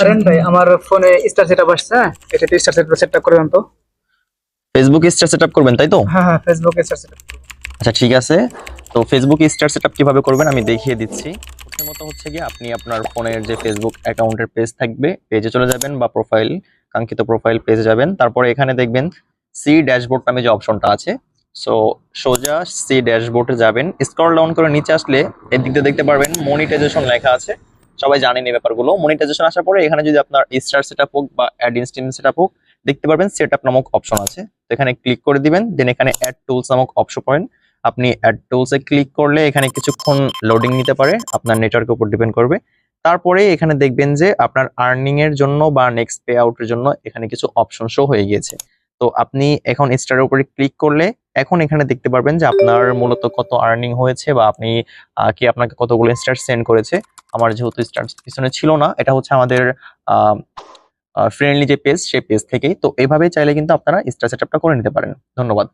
আরেন ভাই আমার ফোনে স্টার সেটআপ আসছে হ্যাঁ? এটা স্টার সেটআপ সেটআপ করে দেন তো। ফেসবুক স্টার সেটআপ করবেন তাই তো? হ্যাঁ হ্যাঁ ফেসবুকে স্টার সেটআপ আচ্ছা ঠিক আছে। তো ফেসবুক স্টার সেটআপ কীভাবে করবেন আমি দেখিয়ে দিচ্ছি। প্রথমত হচ্ছে কি আপনি আপনার ফোনের যে ফেসবুক অ্যাকাউন্টের পেজ থাকবে পেজে চলে যাবেন বা প্রোফাইল কাঙ্ক্ষিত প্রোফাইল পেজে যাবেন। তারপরে এখানে দেখবেন সি ড্যাশবোর্ড নামে যে অপশনটা আছে। সো সোজা সি ড্যাশবোর্ডে যাবেন। স্ক্রল ডাউন করে নিচে আসলে এদিক দিয়ে দেখতে পারবেন মনিটাইজেশন লেখা আছে। সবাই জানেন এই ব্যাপারগুলো। মনিটাইজেশন আসার পরে এখানে যদি আপনার স্টার সেটআপ হোক বা অ্যাড ইনস্ট্যান্ট সেটআপ হোক, দেখতে পারবেন সেটআপ নামক অপশন আছে। তো এখানে ক্লিক করে দিবেন দেন এখানে অ্যাড টুলস নামক অপশন পাবেন। আপনি অ্যাড টুলসে ক্লিক করলে এখানে কিছুক্ষণ লোডিং নিতে পারে, আপনার নেটওয়ার্কের উপর ডিপেন্ড করবে। তারপরে এখানে দেখবেন যে আপনার আর্নিং এর জন্য বা নেক্সট পে আউটের জন্য এখানে কিছু অপশন শো হয়ে গিয়েছে। তো আপনি এখন স্টারের উপরে ক্লিক করলে এখন এখানে দেখতে পারবেন যে আপনার মূলত কত আর্নিং হয়েছে বা আপনি কি আপনাকে কতগুলো স্টার সেন্ড করেছে। আমার যেহেতু স্টার্ট পিছনে ছিল না, এটা হচ্ছে আমাদের ফ্রেন্ডলি যে পেজ সেই পেজ থেকেই। তো এভাবে চাইলে কিন্তু আপনারা স্টার সেট করে নিতে পারেন। ধন্যবাদ।